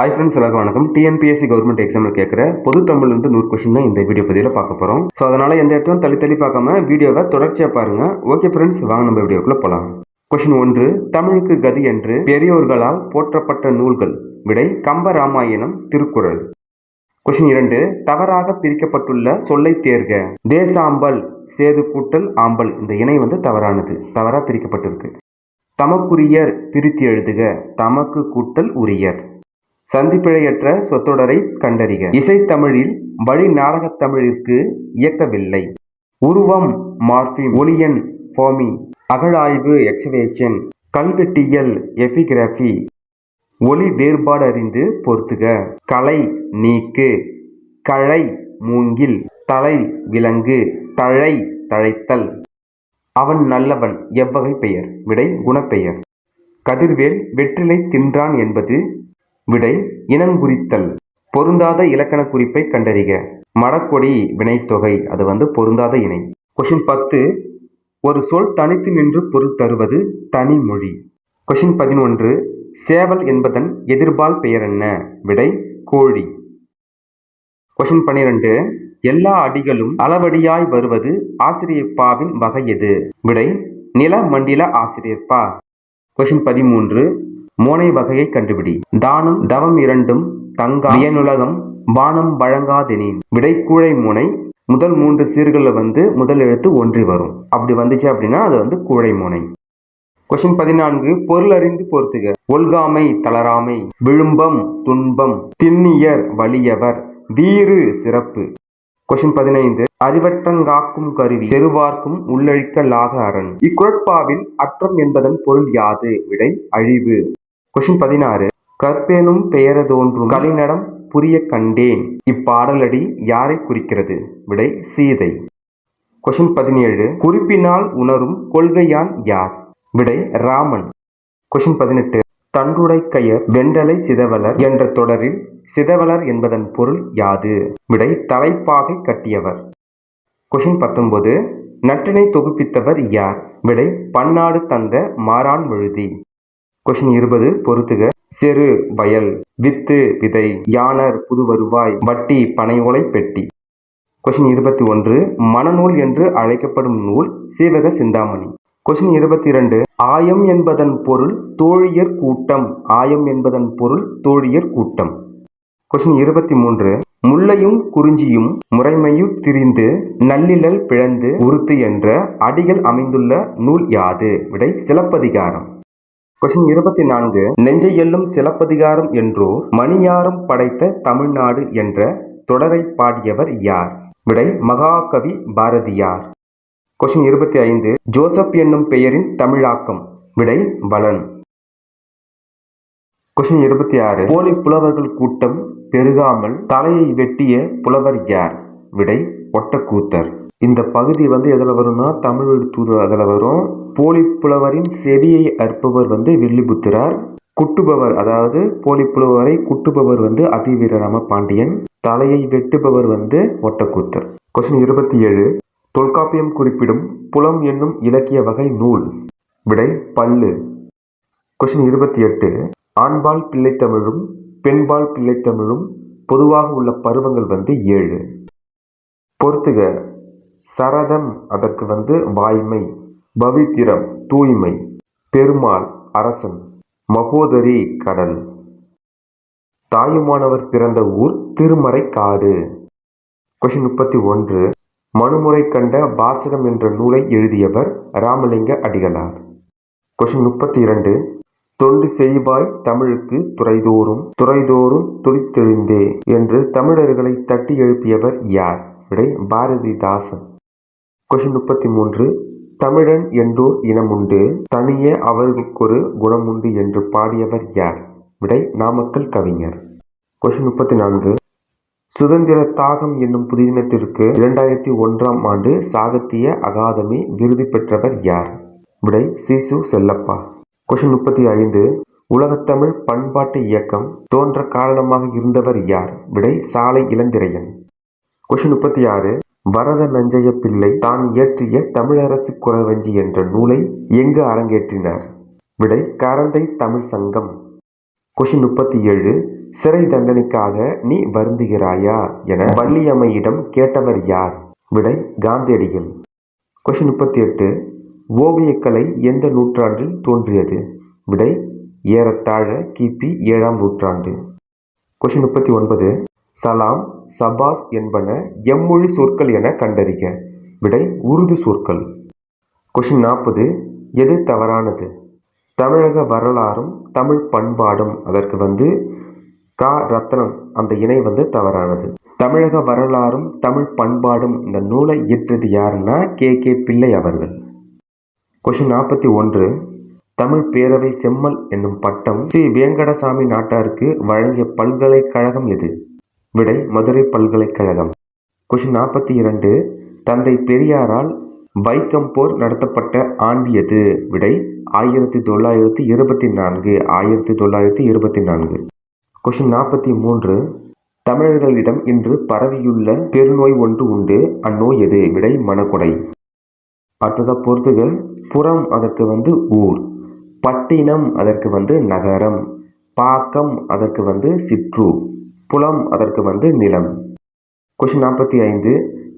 Hi friends எல்லாருக்கும் வணக்கம். TNPSC government எக்ஸாமில் கேட்குற பொது தமிழ் வந்து நூறு கொஸ்டின் தான் இந்த வீடியோ பதிவில் பார்க்க போகிறோம் ஸோ அதனால் எந்த இடத்தையும் தள்ளி தள்ளி பார்க்காம வீடியோவை தொடர்ச்சியாக பாருங்க. ஓகே ஃப்ரெண்ட்ஸ் வாங்க நம்ம வீடியோக்குள்ளே போகலாம் கொஷின் ஒன்று தமிழுக்கு கதி என்று பெரியோர்களால் போற்றப்பட்ட நூல்கள். விடை கம்ப ராமாயணம் திருக்குறள். கொஷின் இரண்டு தவறாக பிரிக்கப்பட்டுள்ள சொல்லை தேர்க. தேசாம்பல் சேது கூட்டல் ஆம்பல். இந்த இணை வந்து தவறானது. தவறாக பிரிக்கப்பட்டிருக்கு. தமக்குரியர் பிரித்து எழுதுக. தமக்கு கூட்டல் உரியர். சந்திப்பிழையற்ற சொற்றொடரை கண்டறிக. இசைத்தமிழில் வழி நாடகத் தமிழிற்கு இயக்கவில்லை. உருவம் மார்பிம் ஒளியன் ஃபோமி அகழாய்வு எக்ஸவேஷன் கல்வெட்டியல் எபிகிராஃபி ஒளி வேறுபாடு அறிந்து பொருத்துக கலை நீக்கு கழை மூங்கில் தலை விலங்கு தழை தழைத்தல். அவன் நல்லவன் எவ்வகை பெயர்? விடை குணப்பெயர். கதிர்வேல் வெற்றிலை தின்றான் என்பது விடை இனங்குறித்தல் பொருந்தாத இலக்கண குறிப்பை கண்டறிக. மடக்கொடி வினைத்தொகை அது வந்து பொருந்தாத இணை. கொஷின் பத்து. ஒரு சொல் தனித்து நின்று பொருள் தருவது தனிமொழி கொஷின் பதினொன்று. சேவல் என்பதன் எதிர்பால் பெயர் என்ன? விடை கோழி. கொஷின் பன்னிரண்டு. எல்லா அடிகளும் அளவடியாய் வருவது ஆசிரியப்பாவின் வகை எது? விடை நில மண்டில ஆசிரியப்பா கொஷின் பதிமூன்று. மோனை வகையை கண்டுபிடி. தானம் தவம் இரண்டும் தங்கா வியனுலகம் பானம் வழங்காதெனின். விடை கூழை மூனை முதல் மூன்று சீர்களில் வந்து முதல் எழுத்து ஒன்றி வரும். அப்படி வந்துச்சு அப்படின்னா அது வந்து கூழை மூனை. கொஷின் பதினான்கு. பொருள் அறிந்து பொறுத்துக. ஒல்காமை தளராமை விழும்பம் துன்பம் திண்ணியர் வலியவர் வீறு சிறப்பு. கொஷின் பதினைந்து. அறிவற்றங்காக்கும் கருவி செருவார்க்கும் உள்ளழிக்கலாக அரண். இக்குழற்பாவில் அற்றம் என்பதன் பொருள் யாது? விடை அழிவு. கொஷின் பதினாறு. கற்பேனும் பெயரதோன்றும் கலிநடம் புரிய கண்டேன். இப்பாடலடி யாரை குறிக்கிறது? விடை சீதை. கொஷின் பதினேழு. குறிப்பினால் உணரும் கொள்கையான் யார்? விடை ராமன். கொஷின் பதினெட்டு. தன்றுடை கயர் வெண்டலை சிதவலர் என்ற தொடரில் சிதவலர் என்பதன் பொருள் யாது? விடை தலைப்பாகை கட்டியவர். கொஷின் பத்தொன்பது. நட்டினை தொகுப்பித்தவர் யார்? விடை பன்னாடு தந்த மாறான் விழுதி. கொஷின் இருபது பொறுத்துக. செரு வயல். வித்து விதை. யானர் புது வருவாய். வட்டி பனை ஓலை பெட்டி. கொஷின் இருபத்தி ஒன்று மனநூல் என்று அழைக்கப்படும் நூல் சீவக சிந்தாமணி. கொஷின் இருபத்தி இரண்டு ஆயம் என்பதன் பொருள் தோழியர் கூட்டம். ஆயம் என்பதன் பொருள் தோழியர் கூட்டம். கொஷின் இருபத்தி மூன்று முல்லையும் குறிஞ்சியும் முறைமையுத் திரிந்து நல்லிழல் பிழந்து உருத்து என்ற அடிகள் அமைந்துள்ள நூல் யாது? விடை சிலப்பதிகாரம். கொஸ்டின் இருபத்தி நான்கு நெஞ்சை எல்லும் சிலப்பதிகாரம் என்றோ மணியாரம் படைத்த தமிழ்நாடு என்ற தொடரை பாடியவர் யார்? விடை மகாகவி பாரதியார். கொஷின் இருபத்தி ஐந்து ஜோசப் என்னும் பெயரின் தமிழாக்கம். விடை பலன் கொஷின் இருபத்தி ஆறு போலி புலவர்கள் கூட்டம் பெருகாமல் தலையை வெட்டிய புலவர் யார்? விடை ஒட்டக்கூத்தர். இந்த பகுதி வந்து எதில் வரும்னா தமிழ் தூது அதில் வரும். போலி புலவரின் செவியை அற்பவர் வந்து வில்லிபுத்திரார். குட்டுபவர் அதாவது போலி புலவரை குட்டுபவர் வந்து அதிவீரராம பாண்டியன் தலையை வெட்டுபவர் வந்து ஒட்டக்கூத்தர். கொஸ்டின் இருபத்தி ஏழு. தொல்காப்பியம் குறிப்பிடும் புலம் என்னும் இலக்கிய வகை நூல். விடை பல்லு. கொஸ்டின் இருபத்தி எட்டு. ஆண்பால் பிள்ளைத்தமிழும் பெண்பால் பிள்ளைத்தமிழும் பொதுவாக உள்ள பருவங்கள் வந்து ஏழு. பொறுத்துக. சரதம் அதற்கு வந்து வாய்மை பவித்திரம் தூய்மை பெருமாள் அரசன் மகோதரி கடல். தாயுமானவர் பிறந்த ஊர் திருமறை காடு கொஷின் முப்பத்தி ஒன்று. மனுமுறை கண்ட வாசகம் என்ற நூலை எழுதியவர் ராமலிங்க அடிகளார். கொஷின் முப்பத்தி இரண்டு. தொண்டு செய்வாய் தமிழுக்கு துறைதோறும் துறைதோறும் துடித்தெழுந்தே என்று தமிழர்களை தட்டி எழுப்பியவர் யார்? விடை பாரதிதாசன். கொஷின் முப்பத்தி மூன்று தமிழன் என்றோர் இனமுண்டு தனியே அவர்களுக்கொரு குணமுண்டு என்று பாடியவர் யார்? விடை நாமக்கல் கவிஞர். கொஷின் முப்பத்தி நான்கு சுதந்திர தாகம் என்னும் புதினத்திற்கு இரண்டாயிரத்தி ஒன்றாம் ஆண்டு சாகித்ய அகாதமி விருது பெற்றவர் யார்? விடை சிசு செல்லப்பா. கொஷின் முப்பத்தி ஐந்து உலகத்தமிழ் பண்பாட்டு இயக்கம் தோன்ற காரணமாக இருந்தவர் யார்? விடை சாலை இளந்திரையன். கொஷின் முப்பத்தி ஆறு வரத நஞ்சைய பிள்ளை தான் இயற்றிய தமிழரசு குறவஞ்சி என்ற நூலை எங்கு அரங்கேற்றினார்? விடை கரந்தை தமிழ் சங்கம். கொஷின் முப்பத்தி ஏழு சிறை தண்டனைக்காக நீ வருந்துகிறாயா என வள்ளியம்மையிடம் கேட்டவர் யார்? விடை காந்தியடிகள். கொஷின் முப்பத்தி எட்டு ஓவியக்கலை எந்த நூற்றாண்டில் தோன்றியது? விடை ஏறத்தாழ கிபி ஏழாம் நூற்றாண்டு. கொஷின் முப்பத்தி ஒன்பது சலாம் சபாஸ் என்பன எம்மொழி சொற்கள் என கண்டறிக. விடை உருது சொற்கள். கொஷின் நாற்பது எது தவறானது? தமிழக வரலாறும் தமிழ் பண்பாடும் அதற்கு வந்து கா. ரத்னம் அந்த இணை வந்து தவறானது. தமிழக வரலாறும் தமிழ் பண்பாடும் இந்த நூலை இயற்றது யாருன்னா கே. கே. பிள்ளை அவர்கள். கொஷின் நாற்பத்தி ஒன்று தமிழ் பேரவை செம்மல் என்னும் பட்டம் ஸ்ரீ வேங்கடசாமி நாட்டாருக்கு வழங்கிய பல்கலைக்கழகம் எது? விடை மதுரை பல்கலைக்கழகம். கொஷின் நாற்பத்தி இரண்டு. தந்தை பெரியாரால் வைக்கம் போர் நடத்தப்பட்ட ஆண்டு எது விடை ஆயிரத்தி தொள்ளாயிரத்தி இருபத்தி நான்கு. ஆயிரத்தி தொள்ளாயிரத்தி இருபத்தி நான்கு. கொஷின் நாற்பத்தி மூன்று. தமிழர்களிடம் இன்று பரவியுள்ள பெருநோய் ஒன்று உண்டு. அந்நோய் எது? விடை மனக்குடை. அடுத்ததாக பொறுத்துகள். புறம் அதற்கு வந்து ஊர். பட்டினம் அதற்கு வந்து நகரம். பாக்கம் அதற்கு வந்து சிற்றூர். புலம் அதற்கு வந்து நிலம். கொஷின் நாற்பத்தி ஐந்து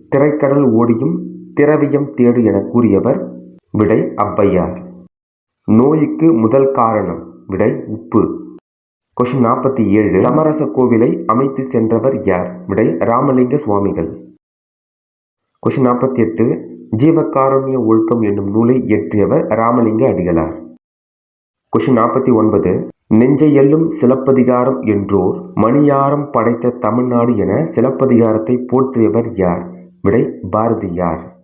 திரைக்கடல் ஓடியும் திரவியம் தேடு என கூறியவர் விடை அப்பையார் நோய்க்கு முதல் காரணம் விடை உப்பு. கொஷின் நாற்பத்தி ஏழு சமரச கோவிலை அமைத்து சென்றவர் யார்? விடை ராமலிங்க சுவாமிகள். கொஷின் நாற்பத்தி எட்டு ஜீவகாருண்ய ஒழுக்கம் என்னும் நூலை இயற்றியவர் ராமலிங்க அடிகளார். கொஷின் நாற்பத்தி ஒன்பது. நெஞ்சையெல்லும் சிலப்பதிகாரம் என்றோர் மணியாரம் படைத்த தமிழ்நாடு என சிலப்பதிகாரத்தை போற்றியவர் யார்? விடை பாரதியார்.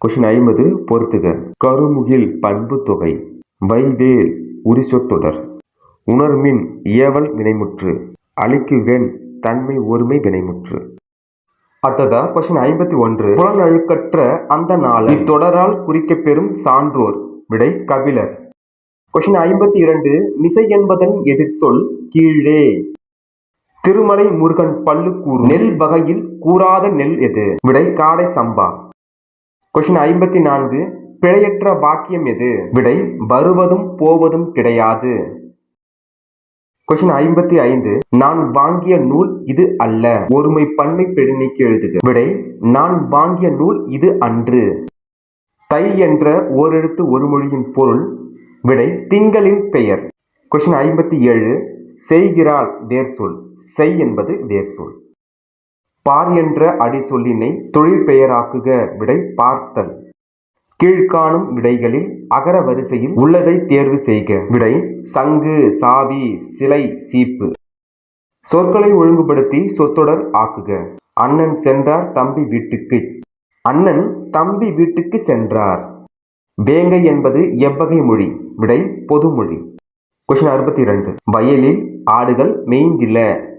கொஷின் ஐம்பது பொறுத்துக. கருமுகில் பண்பு தொகை. வைவேல் உரிசொத்தொடர் உணர்மின் ஏவல் வினைமுற்று. அழிக்குவேன் தன்மை ஒருமை வினைமுற்று. அடுத்ததா கொஸ்டின் ஐம்பத்தி ஒன்று. புலனழுக்கற்ற அந்த நாளை தொடரால் குறிக்கப்பெறும் சான்றோர். விடை கபிலர். கொஸ்டின் ஐம்பத்தி இரண்டு மிசை என்பதன் எதிர்சொல் கீழே. திருமலை முருகன் பல்லு நெல் வகையில் கூறாத நெல் எது? விடை காடை சம்பா. கொஸ்டின் ஐம்பத்தி நான்கு பிழையற்ற வாக்கியம் எது? விடை வருவதும் போவதும் கிடையாது. கொஸ்டின் ஐம்பத்தி ஐந்து நான் வாங்கிய நூல் இது அல்ல. ஒருமை பன்மை பெருநீக்கி எழுதுக. விடை நான் வாங்கிய நூல் இது அன்று. தை என்ற ஓரெழுத்து ஒரு மொழியின் பொருள் விடை திங்களின் பெயர். கொஷின் ஐம்பத்தி ஏழு செய்கிறாள் வேர் சொல். செய் என்பது வேர் சொல். பார் என்ற அடி சொல்லினை தொழில் பெயராக்குக. விடை பார்த்தல். கீழ்காணும் விடைகளில் அகர வரிசையில் உள்ளதை தேர்வு செய்க. விடை சங்கு சாவி சிலை சீப்பு. சொற்களை ஒழுங்குபடுத்தி சொத்தொடர் ஆக்குக. அண்ணன் சென்றார் தம்பி வீட்டுக்கு. அண்ணன் தம்பி வீட்டுக்கு சென்றார். வேங்கை என்பது எவ்வகை மொழி விடை பொதுமொழி. கொஸ்டின் அறுபத்தி இரண்டு வயலில் ஆடுகள் மேய்ந்தில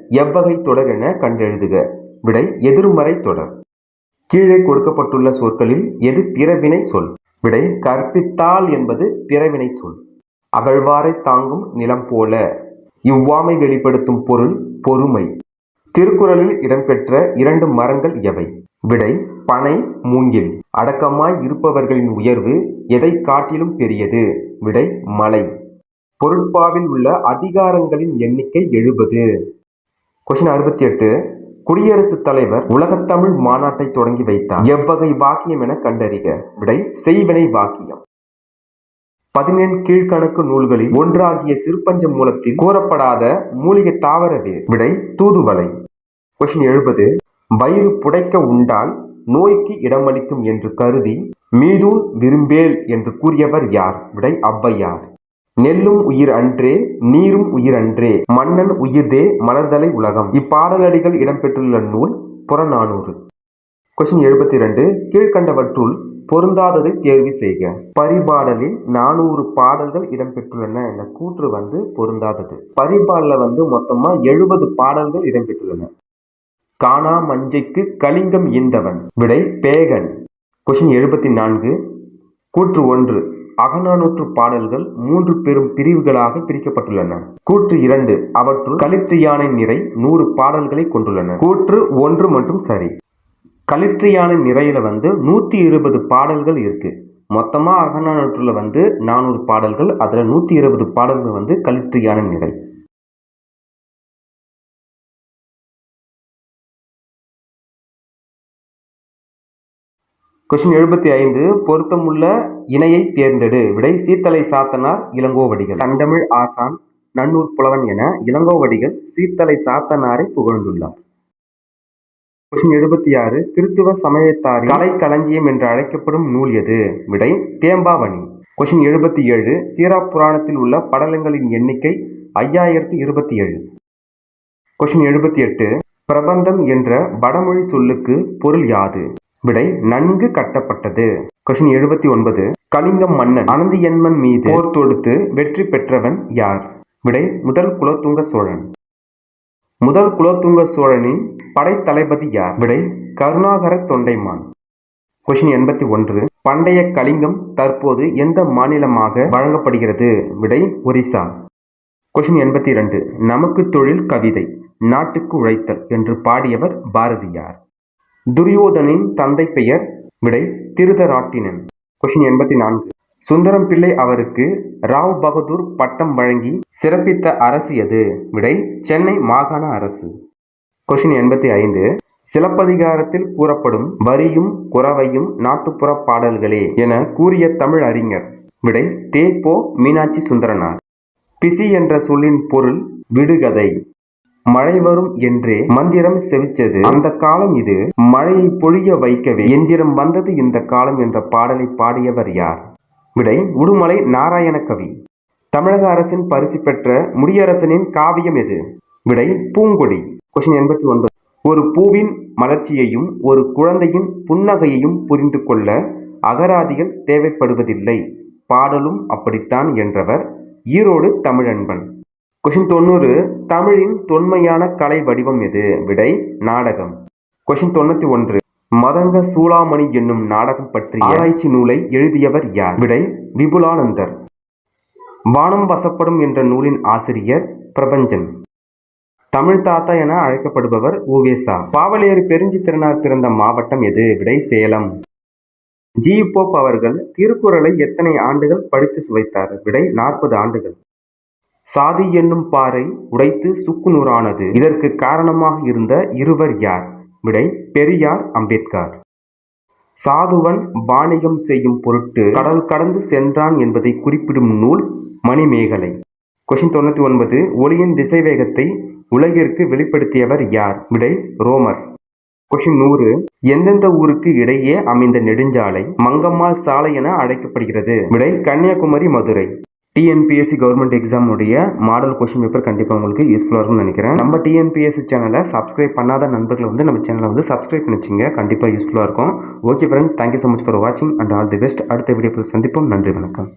எவ்வகை தொடர் என கண்டெழுதுக. விடை எதிர்மறை தொடர். கீழே கொடுக்கப்பட்டுள்ள சொற்களில் எது பிறவினை சொல்? விடை கற்பித்தால் என்பது பிறவினை சொல். அகழ்வாரை தாங்கும் நிலம் போல. இவ்வாமை வெளிப்படுத்தும் பொருள் பொறுமை. திருக்குறளில் இடம்பெற்ற இரண்டு மரங்கள் எவை? விடை பனை மூங்கில். அடக்கமாய் இருப்பவர்களின் உயர்வு எதை காட்டிலும் பெரியது. விடை மலை. பொருட்பாவில் உள்ள அதிகாரங்களின் எண்ணிக்கை எழுபது. கொஸ்டின் அறுபத்தி எட்டு குடியரசுத் தலைவர் உலகத்தமிழ் மாநாட்டை தொடங்கி வைத்தார். எவ்வகை வாக்கியம் என கண்டறிக. விடை செய்வினை வாக்கியம். பதினேழு கீழ்கணக்கு நூல்களில் ஒன்றாகிய சிறுபஞ்ச மூலத்தில் கூறப்படாத மூலிகை தாவர விடை தூதுவலை கொஸ்டின் எழுபது. வயிறு புடைக்க உண்டால் நோய்க்கு இடமளிக்கும் என்று கருதி மீதூன் விரும்பேல் என்று கூறியவர் யார்? விடை அவ்வையார். நெல்லும் உயிர் அன்றே நீரும் உயிர் அன்றே மன்னன் உயிர்தே மலர்தலை உலகம். இப்பாடலடிகள் இடம்பெற்றுள்ள நூல் புறநானூறு. கொஸ்டின் எழுபத்தி இரண்டு கீழ்கண்டவற்றுள் பொருந்தாததை தேர்வு செய்க. பரிபாடலில் நானூறு பாடல்கள் இடம்பெற்றுள்ளன என கூற்று வந்து பொருந்தாதது. பரிபாடல வந்து மொத்தமா எழுபது பாடல்கள் இடம்பெற்றுள்ளன. காணா மஞ்சைக்கு கலிங்கம் ஈந்தவன் விடை பேகன். கொஷின் எழுபத்தி நான்கு கூற்று ஒன்று. அகநானூற்று பாடல்கள் மூன்று பெரும் பிரிவுகளாக பிரிக்கப்பட்டுள்ளன. கூற்று இரண்டு. அவற்றுள் களிற்று யானை நிறை நூறு பாடல்களை கொண்டுள்ளன. கூற்று ஒன்று மட்டும் சரி. களிற்று யானை நிறையில வந்து நூத்தி இருபது பாடல்கள் இருக்கு. மொத்தமா அகநானூற்றுல வந்து நானூறு பாடல்கள் அதுல நூத்தி இருபது பாடல்கள் வந்து களிற்று யானை நிறை. கொஸ்டின் எழுபத்தி ஐந்து பொருத்தமுள்ள இணையை தேர்ந்தெடு. விடை சீத்தலை சாத்தனார் இளங்கோவடிகள். தண்டமிழ் ஆசான் நன்னூர் புலவன் என இளங்கோவடிகள் சீத்தலை சாத்தனாரை புகழ்ந்துள்ளார். கொஸ்டின் எழுபத்தி ஆறு கிறித்துவ சமயத்தார் கலை களஞ்சியம் என்று அழைக்கப்படும் நூல் எது? விடை தேம்பாவணி. கொஸ்டின் எழுபத்தி ஏழு சீரா புராணத்தில் உள்ள படலங்களின் எண்ணிக்கை ஐயாயிரத்தி இருபத்தி ஏழு. கொஸ்டின் எழுபத்தி எட்டு பிரபந்தம் என்ற வடமொழி சொல்லுக்கு பொருள் யாது? விடை நன்கு கட்டப்பட்டது. கொஸ்டின் எழுபத்தி ஒன்பது. கலிங்கம் மன்னன் அனந்தியன்மன் மீது போர் தொடுத்து வெற்றி பெற்றவன் யார்? விடை முதல் குலோத்துங்க சோழன். முதல் குலோத்துங்க சோழனின் படைத்தளபதி யார்? விடை கருணாகர தொண்டைமான். கொஷின் எண்பத்தி ஒன்று. பண்டைய கலிங்கம் தற்போது எந்த மாநிலமாக வழங்கப்படுகிறது? விடை ஒரிசா. கொஷின் எண்பத்தி இரண்டு. நமக்கு தொழில் கவிதை நாட்டுக்கு உழைத்தல் என்று பாடியவர் பாரதியார். துரியோதனின் தந்தை பெயர் விடை திருதராட்டினன் கொஷின் எண்பத்தி நான்கு சுந்தரம் பிள்ளை அவருக்கு ராவ் பகதூர் பட்டம் வழங்கி சிறப்பித்த அரசு எது? விடை சென்னை மாகாண அரசு. கொஷின் எண்பத்தி ஐந்து சிலப்பதிகாரத்தில் கூறப்படும் வரியும் குறவையும் நாட்டுப்புற பாடல்களே என கூறிய தமிழ் அறிஞர். விடை தே. போ. மீனாட்சி சுந்தரனார். பிசி என்ற சொல்லின் பொருள் விடுகதை. மழை வரும் என்றே மந்திரம் செவிச்சது. அந்த காலம் இது. மழையை பொழிய வைக்கவே எந்திரம் வந்தது இந்த காலம் என்ற பாடலை பாடியவர் யார்? விடை உடுமலை நாராயண கவி. தமிழக அரசின் பரிசு பெற்ற முடியரசனின் காவியம் எது? விடை பூங்கொடி. கொஷின் எண்பத்தி ஒன்பது. ஒரு பூவின் மலர்ச்சியையும் ஒரு குழந்தையின் புன்னகையையும் புரிந்து கொள்ள அகராதிகள் தேவைப்படுவதில்லை. பாடலும் அப்படித்தான் என்றவர். ஈரோடு தமிழன்பன். கொஷின் தொண்ணூறு தமிழின் தொன்மையான கலை வடிவம் எது? விடை நாடகம். கொஷின் தொண்ணூத்தி ஒன்று மதங்க சூளாமணி என்னும் நாடகம் பற்றி ஆராய்ச்சி நூலை எழுதியவர் யார்? விடை விபுலானந்தர். வானம் வசப்படும் என்ற நூலின் ஆசிரியர் பிரபஞ்சன். தமிழ் தாத்தா என அழைக்கப்படுபவர் ஓவேசா பாவலேறு பெருஞ்சித்திரனார் பிறந்த மாவட்டம் எது? விடை சேலம். ஜி. போப் அவர்கள் திருக்குறளை எத்தனை ஆண்டுகள் படித்து சுவைத்தார்? விடை நாற்பது ஆண்டுகள். சாதி என்னும் பாறை உடைத்து சுக்குநூறானது. இதற்கு காரணமாக இருந்த இருவர் யார்? விடை பெரியார் அம்பேத்கர். சாதுவன் வாணிகம் செய்யும் பொருட்டு கடல் கடந்து சென்றான் என்பதை குறிப்பிடும் நூல் மணிமேகலை. கொஷின் தொண்ணூற்றி ஒன்பது ஒளியின் திசைவேகத்தை உலகிற்கு வெளிப்படுத்தியவர் யார்? விடை ரோமர். கொஷின் நூறு எந்தெந்த ஊருக்கு இடையே அமைந்த நெடுஞ்சாலை மங்கம்மாள் சாலை என அழைக்கப்படுகிறது? விடை கன்னியாகுமரி மதுரை. டிஎன்பிஎஸ்சி கவர்மெண்ட் எக்ஸாமுடைய மாடல் கொஷின் பேப்பர் கண்டிப்பாக உங்களுக்கு யூஸ்ஃபுல்லாக இருக்கும்னு நினைக்கிறேன். நம்ம டிஎன்பிஎஸ்சி சேனலை சப்ஸ்கிரைப் பண்ணாத நண்பர்கள் வந்து நம்ம சேனலை வந்து சப்ஸ்கிரைப் பண்ணிச்சிங்க. கண்டிப்பாக யூஸ்ஃபுல்லாக இருக்கும். Okay friends thank you so much for வாட்சிங் அண்ட் ஆல் தி பெஸ்ட் அடுத்த வீடியோவில் சந்திப்போம். நன்றி வணக்கம்.